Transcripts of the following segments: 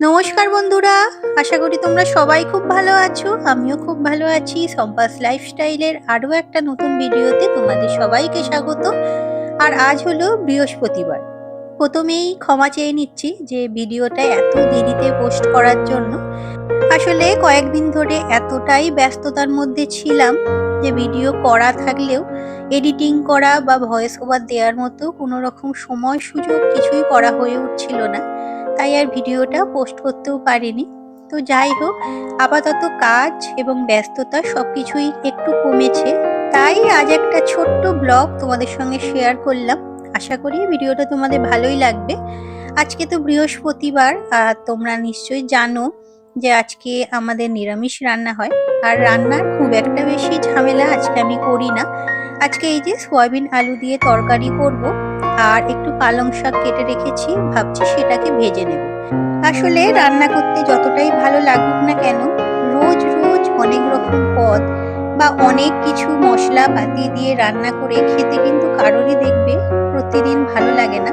নমস্কার বন্ধুরা, আশা করি তোমরা সবাই খুব ভালো আছো, আমিও খুব ভালো আছি। সম্পাস লাইফস্টাইলের আরও একটা নতুন ভিডিওতে তোমাদের সবাইকে স্বাগত। আর আজ হলো বৃহস্পতিবার। প্রথমেই ক্ষমা চেয়ে নিচ্ছি যে ভিডিওটা এত দেরিতে পোস্ট করার জন্য। আসলে কয়েকদিন ধরে এতটাই ব্যস্ততার মধ্যে ছিলাম যে ভিডিও করা থাকলেও এডিটিং করা বা ভয়েস ওভার দেওয়ার মতো কোনো রকম সময় সুযোগ কিছুই করা হয়ে উঠছিল না। তাই আর ভিডিওটা পোস্ট করতেও পারিনি। তো যাই হোক, আপাতত কাজ এবং ব্যস্ততা সব কিছুই একটু কমেছে। তাই আজ একটা ছোট্ট ব্লগ তোমাদের সঙ্গে শেয়ার করলাম। আশা করি ভিডিওটা তোমাদের ভালোই লাগবে। আজকে তো বৃহস্পতিবার, আর তোমরা নিশ্চয়ই জানো যে আজকে আমাদের নিরামিষ রান্না হয়। আর রান্নার খুব একটা বেশি ঝামেলা আজকে আমি করি না। আজকে এই যে সয়াবিন আলু দিয়ে তরকারি করব। আর একটু পালং শাক কেটে রেখেছি, ভাবছি সেটাকে ভেজে নেব। আসলে রান্না করতে যতটাই ভালো লাগুক না কেন, রোজ রোজ অনেক রকম পদ বা অনেক কিছু মশলা পাতি দিয়ে রান্না করে খেতে কিন্তু কারোরই দেখবে প্রতিদিন ভালো লাগে না।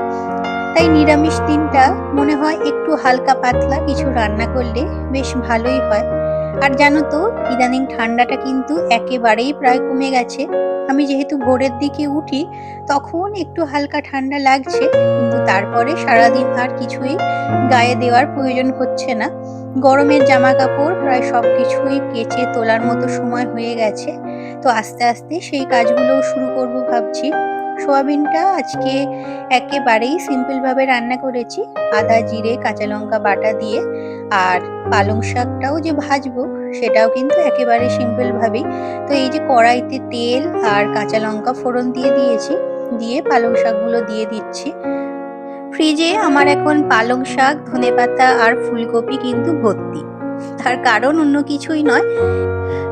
তাই নিরামিষ দিনটা মনে হয় একটু হালকা পাতলা কিছু রান্না করলে বেশ ভালোই হয়। আর জানো তো, ইদানিং ঠান্ডাটা কিন্তু একেবারেই প্রায় কমে গেছে। আমি যেহেতু ভোরের দিকে উঠি, তখন একটু হালকা ঠান্ডা লাগছে, কিন্তু তারপরে সারাদিন আর কিছুই গায়ে দেওয়ার প্রয়োজন হচ্ছে না। গরমের জামা কাপড় প্রায় সব কিছুই কেচে তোলার মতো সময় হয়ে গেছে। তো আস্তে আস্তে সেই কাজগুলোও শুরু করব ভাবছি। সোয়াবিনটা আজকে একেবারেই সিম্পলভাবে রান্না করেছি। আদা, জিরে, কাঁচা লঙ্কা বাটা দিয়ে আর পালং শাকটাও যে ভাজবো সেটাও কিন্তু একেবারে সিম্পলভাবেই। তো এই যে কড়াইতে তেল আর কাঁচা লঙ্কা ফোড়ন দিয়ে দিয়েছি, দিয়ে পালং শাকগুলো দিয়ে দিচ্ছি। ফ্রিজে আমার এখন পালং শাক, ধনেপাতা আর ফুলকপি কিন্তু ভর্তি। তার কারণ অন্য কিছুই নয়।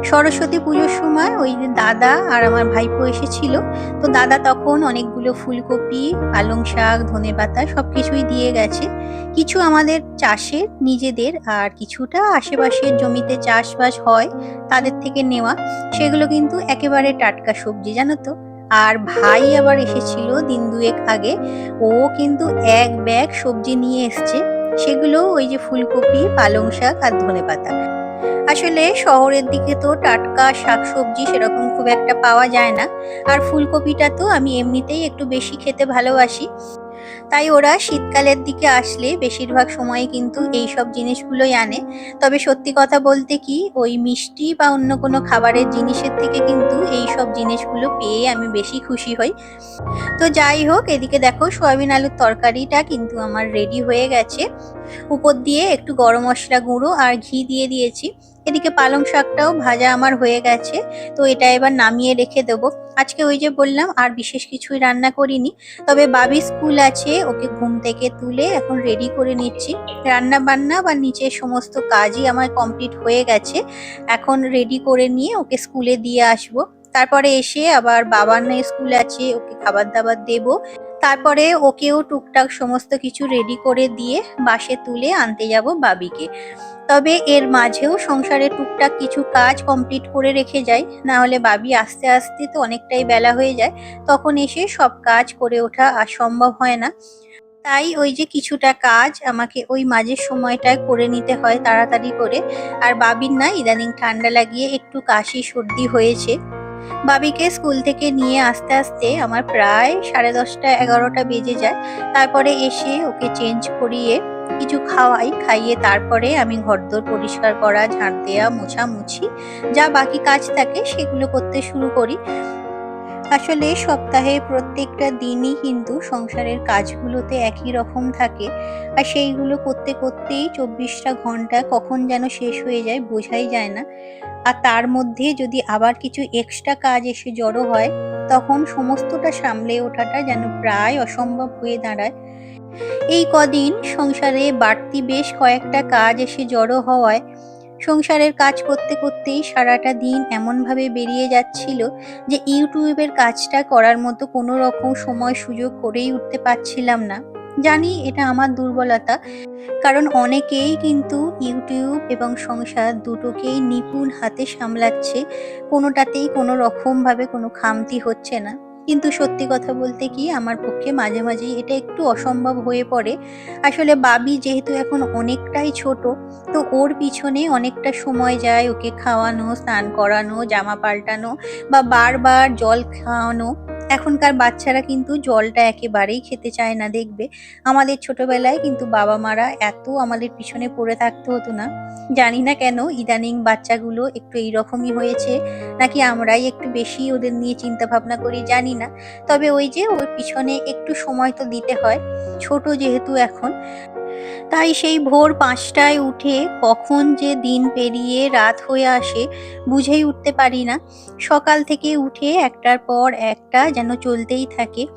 সরস্বতী পুজোর সময় ওই দাদা আর আমার ভাইপো এসেছিল। তো দাদা তখন অনেকগুলো ফুলকপি, পালং শাক ধনেপাতা সব কিছুই দিয়ে গেছে। কিছু আমাদের চাষের, নিজেদের আর কিছুটা আশেপাশের জমিতে চাষবাস হয় তাদের থেকে নেওয়া। সেগুলো কিন্তু একেবারে টাটকা সবজি, জানো তো? আর ভাই আবার এসেছিল দিন দুয়েক আগে। ও কিন্তু এক ব্যাগ সবজি নিয়ে এসছে। সেগুলো ওই যে ফুলকপি, পালং শাক আর ধনেপাতা আসলে শহরের দিকে তো টাটকা শাকসবজি সেরকম খুব একটা পাওয়া যায় না। আর ফুলকপিটা তো আমি এমনিতেই একটু বেশি খেতে ভালোবাসি। তাই ওরা শীতকালের দিকে আসলে বেশিরভাগ সময় কিন্তু এই সব জিনিসগুলোই আনে। তবে সত্যি কথা বলতে কি, ওই মিষ্টি বা অন্য কোনো খাবারের জিনিসের থেকে কিন্তু এই সব জিনিসগুলো পেয়ে আমি বেশি খুশি হই। তো যাই হোক, এদিকে দেখো সয়াবিন আলুর তরকারিটা কিন্তু আমার রেডি হয়ে গেছে। উপর দিয়ে একটু গরম মশলা গুঁড়ো আর ঘি দিয়ে দিয়েছি। এদিকে পালং শাকটাও ভাজা আমার হয়ে গেছে, তো এটা এবার নামিয়ে রেখে দেবো। আজকে ওই যে বললাম, আর বিশেষ কিছুই রান্না করিনি, তবে বাবি স্কুল আছে, ওকে ঘুম থেকে তুলে এখন রেডি করে নিচ্ছি। রান্না বান্না বা নিচের সমস্ত কাজই আমার কমপ্লিট হয়ে গেছে, এখন রেডি করে নিয়ে ওকে স্কুলে দিয়ে আসব। তারপরে এসে আবার বাবার না স্কুল আছে, ওকে খাবার দাবার দেবো তারপরে ওকেও টুকটাক সমস্ত কিছু রেডি করে দিয়ে বাসে তুলে আনতে যাব বাবিকে। তবে এর মাঝেও সংসারে টুকটাক কিছু কাজ কমপ্লিট করে রেখে যাই না হলে বাবি আস্তে আস্তে তো অনেকটাই বেলা হয়ে যায়, তখন এসে সব কাজ করে ওঠা আর সম্ভব হয় না। তাই ওই যে কিছুটা কাজ আমাকে ওই মাঝের সময়টায় করে নিতে হয় তাড়াতাড়ি করে। আর বাবির না ইদানিং ঠান্ডা লাগিয়ে একটু কাশি সর্দি হয়েছে। বাবিকে স্কুল থেকে নিয়ে আস্তে আস্তে আমার প্রায় সাড়ে দশটা, এগারোটা বেজে যায়। তারপরে এসে ওকে চেঞ্জ করিয়ে কিছু খাওয়াই, খাইয়ে তারপরে আমি ঘরদোর পরিষ্কার করা, ঝাঁট দেওয়া মোছামুছি, যা বাকি কাজ থাকে সেগুলো করতে শুরু করি। আসলে সপ্তাহে প্রত্যেকটা দিনই কিন্তু সংসারের কাজগুলোতে একই রকম থাকে। আর সেইগুলো করতে করতেই চব্বিশটা ঘণ্টা কখন যেন শেষ হয়ে যায় বোঝাই যায় না। আর তার মধ্যে যদি আবার কিছু এক্সট্রা কাজ এসে জড়ো হয়, তখন সমস্তটা সামলে ওঠাটা যেন প্রায় অসম্ভব হয়ে দাঁড়ায়। এই কদিন সংসারে বাড়তি বেশ কয়েকটা কাজ এসে জড়ো হওয়ায় সংসারের কাজ করতে করতেই সারাটা দিন এমনভাবে বেরিয়ে যাচ্ছিল যে ইউটিউবের কাজটা করার মতো কোনো রকম সময় সুযোগ করেই উঠতে পারছিলাম না। জানি এটা আমার দুর্বলতা, কারণ অনেকেই কিন্তু ইউটিউব এবং সংসার দুটোকেই নিপুণ হাতে সামলাচ্ছে, কোনোটাতেই কোনো রকমভাবে কোনো খামতি হচ্ছে না। কিন্তু সত্যি কথা বলতে কি আমার পক্ষে মাঝে মাঝেই এটা একটু অসম্ভব হয়ে পড়ে। আসলে বাবি যেহেতু এখন অনেকটাই ছোট, তো ওর পিছনে অনেকটা সময় যায় ওকে খাওয়ানো, স্নান করানো, জামা পাল্টানো বা বারবার জল খাওয়ানো। এখনকার বাচ্চারা কিন্তু জলটা একেবারেই খেতে চায় না, দেখবে। আমাদের ছোটবেলায় কিন্তু বাবা মারা এত আমাদের পিছনে পড়ে থাকতে হতো না। জানি না কেন ইদানিং বাচ্চাগুলো একটু এইরকমই হয়েছে, নাকি আমরাই একটু বেশি ওদের নিয়ে চিন্তা ভাবনা করি, জানি না। তবে ওই যে ওর পিছনে একটু সময় তো দিতে হয়, ছোট যেহেতু এখন তাই সেই ভোর পাঁচটায় উঠে কখন যে দিন পেরিয়ে রাত হয়ে আসে বুঝেই উঠতে পারি না। সকাল থেকে উঠে একটার পর একটা যেন চলতেই থাকে।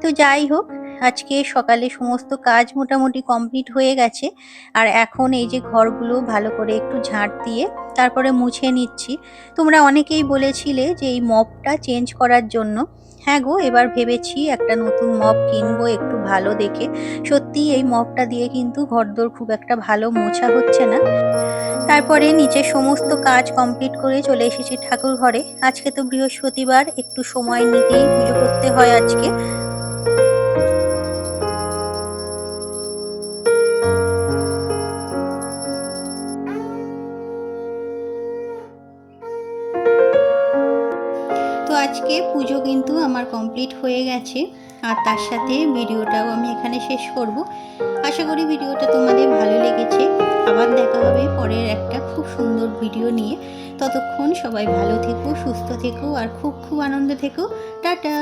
তো যাই হোক, আজকে সকালে সমস্ত কাজ মোটামুটি কমপ্লিট হয়ে গেছে। আর এখন এই যে ঘরগুলো ভালো করে একটু ঝাঁট দিয়ে তারপরে মুছে নিচ্ছি। তোমরা অনেকেই বলেছিলে যে এই মপটা চেঞ্জ করার জন্য। হ্যাঁ গো, এবার ভেবেছি একটা নতুন মপ কিনবো, একটু ভালো দেখে। সত্যি এই মপটা দিয়ে কিন্তু ঘরদোর খুব একটা ভালো মোছা হচ্ছে না। তারপরে নিচে সমস্ত কাজ কমপ্লিট করে চলে এসেছি ঠাকুর ঘরে আজকে তো বৃহস্পতিবার, একটু সময় নিতেই পুজো করতে হয় আজকে। আজকে পুজো কিন্তু আমার কমপ্লিট হয়ে গেছে। আর তার সাথে ভিডিওটাও আমি এখানে শেষ করব। আশা করি ভিডিওটা তোমাদের ভালো লেগেছে। আবার দেখা হবে পরের একটা খুব সুন্দর ভিডিও নিয়ে। ততক্ষণ সবাই ভালো থেকো, সুস্থ থেকো, আর খুব খুব আনন্দ থেকো। টাটা!